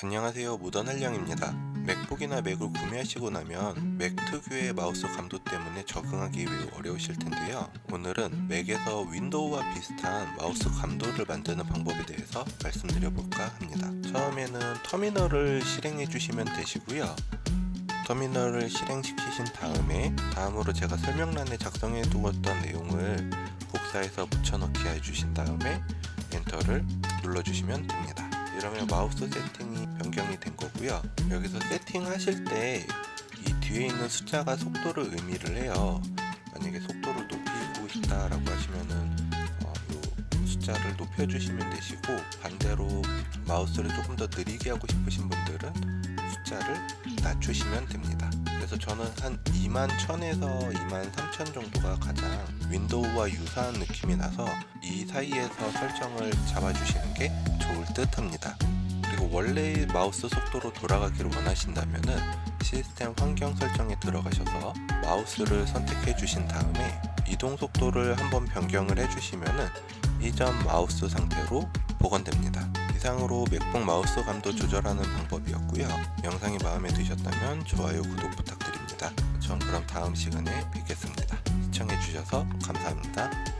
안녕하세요 무던한량입니다. 맥북이나 맥을 구매하시고 나면 맥 특유의 마우스 감도 때문에 적응하기 매우 어려우실 텐데요. 오늘은 맥에서 윈도우와 비슷한 마우스 감도를 만드는 방법에 대해서 말씀드려 볼까 합니다. 처음에는 터미널을 실행해 주시면 되시고요. 터미널을 실행시키신 다음에 다음으로 제가 설명란에 작성해 두었던 내용을 복사해서 붙여넣기 해주신 다음에 엔터를 눌러주시면 됩니다 이러면 마우스 세팅이 변경이 된 거고요. 여기서 세팅하실 때 이 뒤에 있는 숫자가 속도를 의미를 해요. 만약에 속도를 높이고 싶다 라고 하시면은 어, 요 숫자를 높여주시면 되시고 반대로 마우스를 조금 더 느리게 하고 싶으신 분들은 숫자를 낮추시면 됩니다. 그래서 저는 한 2만 1000에서 2만 3000 정도가 가장 윈도우와 유사한 느낌이 나서 이 사이에서 설정을 잡아주시는 게 좋을 듯 합니다. 그리고 원래의 마우스 속도로 돌아가기를 원하신다면은 시스템 환경 설정에 들어가셔서 마우스를 선택해 주신 다음에 이동 속도를 한번 변경을 해 주시면은 이전 마우스 상태로 복원됩니다. 이상으로 맥북 마우스 감도 조절하는 방법이었고요. 영상이 마음에 드셨다면 좋아요, 구독 부탁드립니다. 전 그럼 다음 시간에 뵙겠습니다. 시청해 주셔서 감사합니다.